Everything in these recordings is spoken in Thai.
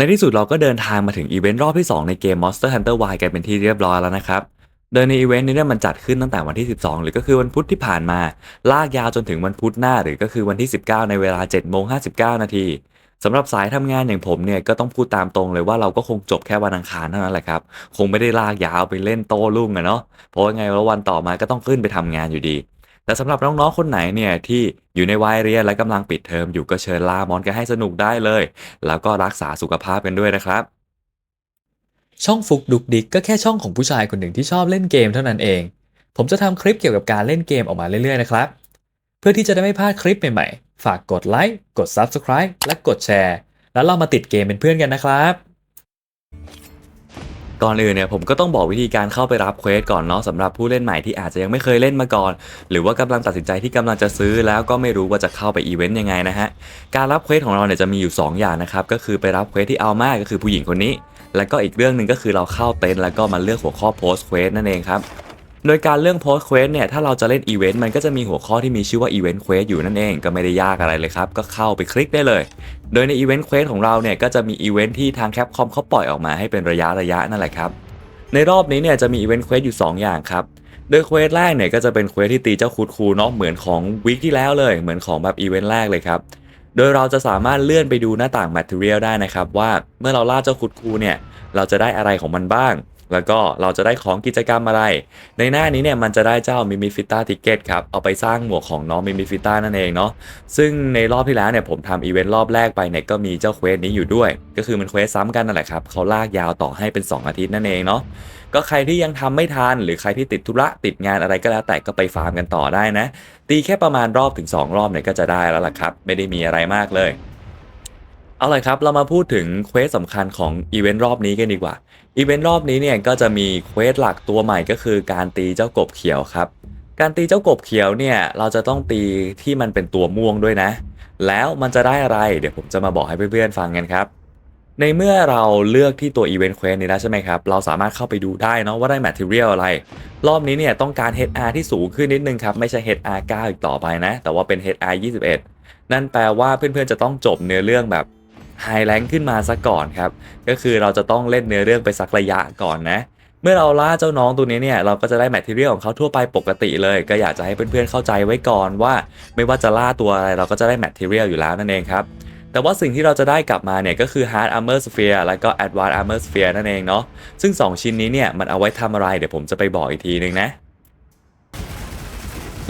ในที่สุดเราก็เดินทางมาถึงอีเวนต์รอบที่ 2 ในเกม Monster Hunter Y กันเป็นที่เรียบร้อยแล้วนะครับ โดยในอีเวนต์นี้เนี่ยมันจัดขึ้นตั้งแต่วันที่ 12 หรือก็คือวันพุธที่ผ่านมา ลากยาวจนถึงวันพุธหน้าหรือก็คือวันที่ 19 ในเวลา7โมง59 นาทีสำหรับสายทำงานอย่างผมเนี่ยก็ต้องพูดตามตรงเลยว่าเราก็คงจบแค่วันอังคารเท่านั้นแหละครับ คงไม่ได้ลากยาวไปเล่นโต้รุ่งอะเนาะเพราะว่าไงแล้ววันต่อมาก็ต้องขึ้นไปทำงานอยู่ดี แต่สำหรับน้องๆคนไหนเนี่ยที่อยู่ในวัยเรียนและกำลังปิดเทอมอยู่ก็เชิญลามอนกันให้สนุกได้เลย แล้วก็รักษาสุขภาพกันด้วยนะครับ ช่องฟุกดุกดิกก็แค่ช่องของผู้ชายคนหนึ่งที่ชอบเล่นเกมเท่านั้นเอง ผมจะทำคลิปเกี่ยวกับการเล่นเกมออกมาเรื่อยๆนะครับ เพื่อที่จะได้ไม่พลาดคลิปใหม่ๆ ฝากกดไลค์กด Subscribe และกดแชร์ แล้วเรามาติดเกมเป็นเพื่อนกันนะครับ ก่อนอื่นเนี่ยผมก็ต้องบอกวิธีการเข้าไปรับเควสก่อนเนาะสำหรับผู้เล่นใหม่ที่อาจจะยังไม่เคยเล่นมาก่อน หรือว่ากำลังตัดสินใจที่กำลังจะซื้อแล้วก็ไม่รู้ว่าจะเข้าไปอีเวนต์ยังไงนะฮะการรับเควสของเราเนี่ยจะมีอยู่ 2 อย่างนะครับก็คือไปรับเควสที่เอามาก็คือผู้หญิงคนนี้ แล้วก็อีกเรื่องหนึ่งก็คือเราเข้าเต็นท์แล้วก็มาเลือกหัวข้อโพสเควสนั่นเองครับ โดยการเรื่องโพสเควสเนี่ยถ้าเราจะเล่นอีเวนต์มันก็จะมีหัวข้อที่มีชื่อว่าอีเวนต์เควสอยู่นั่นเองก็ไม่ได้ยากอะไรเลยครับ ก็เข้าไปคลิกได้เลย โดยในอีเวนต์เควสของเราเนี่ยก็จะมีอีเวนต์ที่ทางแคปคอมเขาปล่อยออกมาให้เป็นระยะระยะนั่นแหละครับ ในรอบนี้เนี่ยจะมีอีเวนต์เควสอยู่ 2 อย่างครับโดยเควสแรกเนี่ยก็จะเป็นเควสที่ตีเจ้าคูดคูเนาะเหมือนของวีคที่แล้วเลย เหมือนของแบบอีเวนต์แรกเลยครับโดยเราจะสามารถเลื่อนไปดูหน้าต่าง Material ได้นะครับว่าเมื่อเราล่าเจ้าคูดคูเนี่ยเราจะได้อะไรของมันบ้าง แล้วก็เราจะได้ของกิจกรรมอะไร ในหน้านี้เนี่ยมันจะได้เจ้ามิมิฟิต้าติเกตครับ เอาไปสร้างหมวกของน้องมิมิฟิต้านั่นเองเนาะ ซึ่งในรอบที่แล้วเนี่ยผมทำอีเวนต์รอบแรกไปเนี่ยก็มีเจ้าเควสนี้อยู่ด้วย ก็คือมันเควสซ้ำกันนั่นแหละครับเขาลากยาวต่อให้เป็น 2 อาทิตย์นั่นเองเนาะ ก็ใครที่ยังทำไม่ทันหรือใครที่ติดธุระติดงานอะไรก็แล้วแต่ก็ไปฟาร์มกันต่อได้นะ ตีแค่ประมาณรอบถึง 2 รอบเนี่ยก็จะได้แล้วล่ะครับ ไม่ได้มีอะไรมากเลย เอาเลยครับ เรามาพูดถึงเควสสำคัญของอีเวนต์รอบนี้กันดีกว่า อีเวนต์รอบนี้เนี่ยก็จะมีเควสหลักตัวใหม่ก็คือการตีเจ้ากบเขียวครับ การตีเจ้ากบเขียวเนี่ยเราจะต้องตีที่มันเป็นตัวม่วงด้วยนะ แล้วมันจะได้อะไรเดี๋ยวผมจะมาบอกให้เพื่อนๆฟังกันครับ ในเมื่อเราเลือกที่ตัว Event Quest นี้แล้วใช่ไหมครับ เราสามารถเข้าไปดูได้เนาะว่าได้ Material อะไร รอบนี้เนี่ยต้องการ HR ที่สูงขึ้นนิดนึงครับไม่ใช่ HR 9อีกต่อไปนะ แต่ว่าเป็น HR 21 นั่นแปลว่าเพื่อนๆจะต้องจบเนื้อเรื่องแบบ ไฮแลงขึ้นมาซะก่อนครับ ก็คือเราจะต้องเล่นเนื้อเรื่องไปสักระยะก่อนนะ เมื่อเราล่าเจ้าน้องตัวนี้เนี่ยเราก็จะได้แมทเทียลของเขาทั่วไปปกติเลย ก็อยากจะให้เพื่อนๆเข้าใจไว้ก่อนว่า ไม่ว่าจะล่าตัวอะไรเราก็จะได้แมทเทียลอยู่แล้วนั่นเองครับแต่ว่าสิ่งที่เราจะได้กลับมาเนี่ยก็คือ Hard Armor Sphere แล้วก็ Advanced Armor Sphere นั่นเองเนาะ ซึ่ง 2 ชิ้นนี้เนี่ยมันเอาไว้ทำอะไร เดี๋ยวผมจะไปบอกอีกทีนึงนะ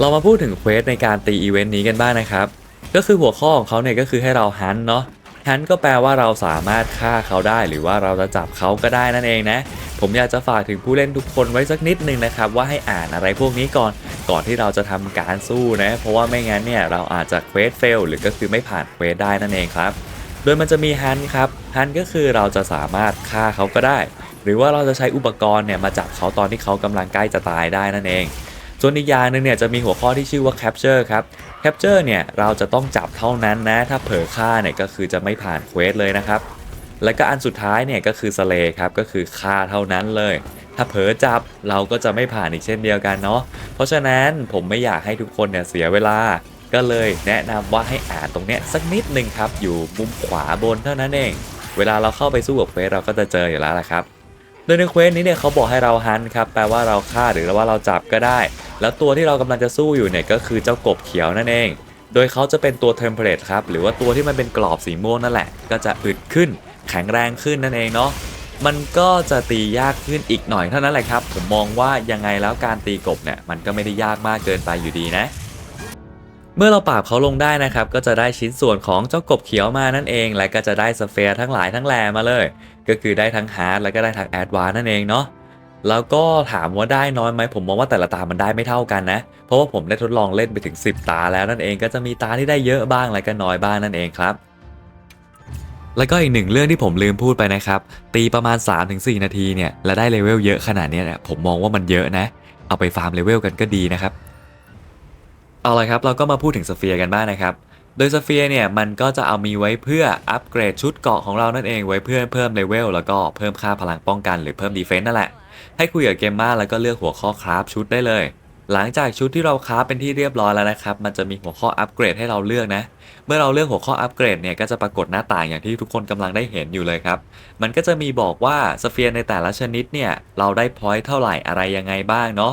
เรามาพูดถึงเควสในการตีอีเวนต์นี้กันบ้างนะครับ ก็คือหัวข้อของเขาเนี่ยก็คือให้เราฮันเนาะ ฮันก็แปลว่าเราสามารถฆ่าเขาได้ หรือว่าเราจะจับเขาก็ได้นั่นเองนะ ผมอยากจะฝากถึงผู้เล่นทุกคนไว้สักนิดนึงนะครับ ว่าให้อ่านอะไรพวกนี้ก่อนก่อนที่เราจะทำการสู้นะ เพราะว่าไม่งั้นเนี่ยเราอาจจะเควสเฟลหรือก็คือไม่ผ่านเควสได้นั่นเองครับ โดยมันจะมีฮันครับฮันก็คือเราจะสามารถฆ่าเขาก็ได้ หรือว่าเราจะใช้อุปกรณ์เนี่ยมาจับเขาตอนที่เขากำลังใกล้จะตายได้นั่นเอง ส่วนอีกอย่างหนึงเนี่ยจะมีหัวข้อที่ชื่อว่า capture ครับ capture เนี่ยเราจะต้องจับเท่านั้นนะ ถ้าเผลอฆ่าเนี่ยก็คือจะไม่ผ่านเควสเลยนะครับ แล้วก็อันสุดท้ายเนี่ยก็คือ slay ครับก็คือฆ่าเท่านั้นเลย ถ้าเผลอจับเราก็จะไม่ผ่านอีกเช่นเดียวกันเนาะเพราะฉะนั้นผมไม่อยากให้ทุกคนเนี่ยเสียเวลาก็เลยแนะนำว่าให้อ่านตรงเนี้ยสักนิดหนึ่งครับอยู่มุมขวาบนเท่านั้นเอง เวลาเราเข้าไปสู้กับเควสเราก็จะเจออยู่แล้วแหละครับ โดยในเควสนี้เนี่ยเขาบอกให้เราฮันครับแปลว่าเราฆ่าหรือว่าเราจับก็ได้ แล้วตัวที่เรากำลังจะสู้อยู่เนี่ยก็คือเจ้ากบเขียวนั่นเอง โดยเขาจะเป็นตัวเทมเพลตครับหรือว่าตัวที่มันเป็นกรอบสีม่วงนั่นแหละ ก็จะอึดขึ้น แข็งแรงขึ้นนั่นเองเนาะมันก็จะตียากขึ้นอีกหน่อยเท่านั้นแหละครับ ผมมองว่ายังไงแล้วการตีกบเนี่ยมันก็ไม่ได้ยากมากเกินไปอยู่ดีนะ เมื่อเราปราบเขาลงได้นะครับ ก็จะได้ชิ้นส่วนของเจ้ากบเขียวมานั่นเอง และก็จะได้สเฟียร์ทั้งหลายทั้งแหล่มาเลย ก็คือได้ทั้งฮาร์ดแล้วก็ได้ทั้งแอดวานนั่นเองเนาะแล้วก็ถามว่าได้น้อยไหมผมมองว่าแต่ละตามันได้ไม่เท่ากันนะ เพราะว่าผมได้ทดลองเล่นไปถึง 10 ตาแล้วนั่นเองก็จะมีตาที่ได้เยอะบ้างแล้วก็น้อยบ้างนั่นเองครับ แล้วก็อีกหนึ่งเรื่องที่ผมลืมพูดไปนะครับ ตีประมาณ 3-4 นาทีเนี่ยและได้เลเวลเยอะขนาดนี้เนี่ยผมมองว่ามันเยอะนะ เอาไปฟาร์มเลเวลกันก็ดีนะครับ เอาละครับเราก็มาพูดถึงสเฟียร์กันบ้างนะครับ โดยสเฟียร์เนี่ยมันก็จะเอามีไว้เพื่ออัปเกรดชุดเกราะของเรานั่นเองไว้เพื่อเพิ่มเลเวลแล้วก็เพิ่มค่าพลังป้องกันหรือเพิ่มดีเฟนต์นั่นแหละ ให้คุยกับเกมมาแล้วก็เลือกหัวข้อคราฟชุดได้เลย หลังจากชุดที่เราคราเป็นที่เรียบร้อยแล้วนะครับ มันจะมีหัวข้ออัปเกรดให้เราเลือกนะ เมื่อเราเลือกหัวข้ออัปเกรดเนี่ยก็จะปรากฏหน้าต่างอย่างที่ทุกคนกำลังได้เห็นอยู่เลยครับ มันก็จะมีบอกว่าสเฟียร์ในแต่ละชนิดเนี่ยเราได้พอยต์เท่าไหร่อะไรยังไงบ้างเนาะ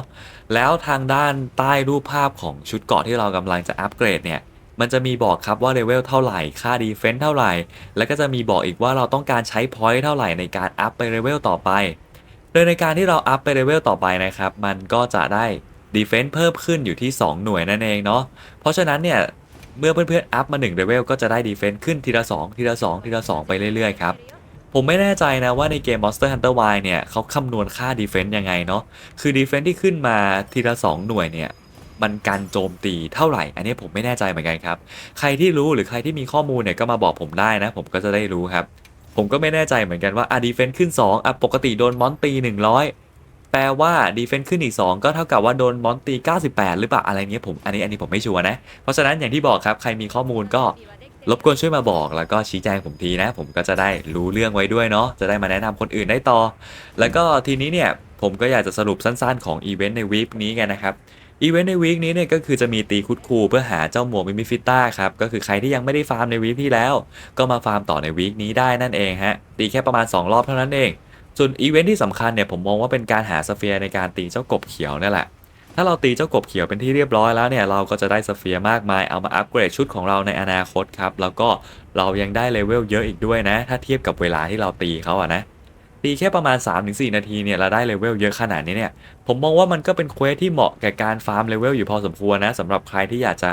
แล้วทางด้านใต้รูปภาพของชุดเกาะที่เรากำลังจะอัปเกรดเนี่ยมันจะมีบอกครับว่าเลเวลเท่าไหร่ ค่าดีเฟนส์เท่าไหร่ แล้วก็จะมีบอกอีกว่าเราต้องการใช้พอยต์เท่าไหร่ในการอัพไปเลเวลต่อไป โดยในการที่เราอัพไปเลเวลต่อไปนะครับ มันก็จะได้ ดีเฟนส์เพิ่มขึ้นอยู่ที่ 2 หน่วยนั่นเองเนาะเพราะฉะนั้นเนี่ยเมื่อเพื่อนๆอัพมา1เลเวลก็จะได้ดีเฟนส์ขึ้นทีละ 2 ทีละ 2 ทีละ 2 ไปเรื่อยๆครับผมไม่แน่ใจนะว่าในเกม Monster Hunter Y เนี่ยเขาคำนวณค่าดีเฟนส์ยังไงเนาะคือดีเฟนส์ที่ขึ้นมาทีละ 2 หน่วยเนี่ยมันการโจมตีเท่าไหร่ อันนี้ผมไม่แน่ใจเหมือนกันครับ ใครที่รู้หรือใครที่มีข้อมูลเนี่ยก็มาบอกผมได้นะ ผมก็จะได้รู้ครับ ผมก็ไม่แน่ใจเหมือนกันว่าอะดีเฟนส์ขึ้น 2อะปกติโดนมอนตี 100 ปลว่าดีเฟนส์ขึ้นอีก 2 ก็เท่ากับว่าโดนมอนตี 98 หรือเปล่าอะไรเงี้ยผมอันนี้อันนี้ผมไม่ชัวร์นะ เพราะฉะนั้นอย่างที่บอกครับใครมีข้อมูลก็รบกวนช่วยมาบอกแล้วก็ชี้แจงผมทีนะ ผมก็จะได้รู้เรื่องไว้ด้วยเนาะจะได้มาแนะนำคนอื่นได้ต่อ แล้วก็ทีนี้เนี่ยผมก็อยากจะสรุปสั้นๆของอีเวนต์ในวีคนี้กันนะครับอีเวนต์ในวีคนี้เนี่ยก็คือจะมีตีคุดคูเพื่อหาเจ้าหมวกมิมิฟิต้าครับก็คือใครที่ยังไม่ได้ฟาร์มในวีคที่แล้ว ก็มาฟาร์มต่อในวีคนี้ได้นั่นเองฮะตีแค่ประมาณ 2 รอบเท่านั้นเอง ส่วนอีเวนต์ที่สำคัญเนี่ยผมมองว่าเป็นการหาสเฟียร์ในการตีเจ้ากบเขียวนั่แหละ ถ้าเราตีเจ้ากบเขียวเป็นที่เรียบร้อยแล้วเนี่ยเราก็จะได้สเฟียร์มากมายเอามาอัปเกรดชุดของเราในอนาคตครับแล้วก็เรายังได้เลเวลเยอะอีกด้วยนะ ถ้าเทียบกับเวลาที่เราตีเขาอะนะตีแค่ประมาณ 3-4 นาทีเนี่ยเราได้เลเวลเยอะขนาดนี้เนี่ยผมมองว่ามันก็เป็นเควสที่เหมาะแก่การฟาร์มเลเวลอยู่พอสมควรนะสำหรับใครที่อยากจะ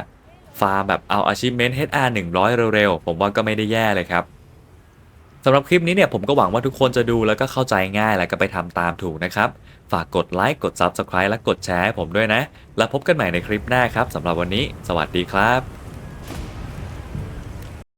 ฟาร์มแบบเอา achievement HR 100 เร็วๆ ผมว่าก็ไม่ได้แย่เลยครับ สำหรับคลิปนี้เนี่ยผมก็หวังว่าทุกคนจะดูแล้วก็เข้าใจง่ายแล้วก็ไปทำตามถูกนะครับ ฝากกดไลค์กด Subscribe และกดแชร์ให้ผมด้วยนะ แล้วพบกันใหม่ในคลิปหน้าครับสำหรับวันนี้ สวัสดีครับ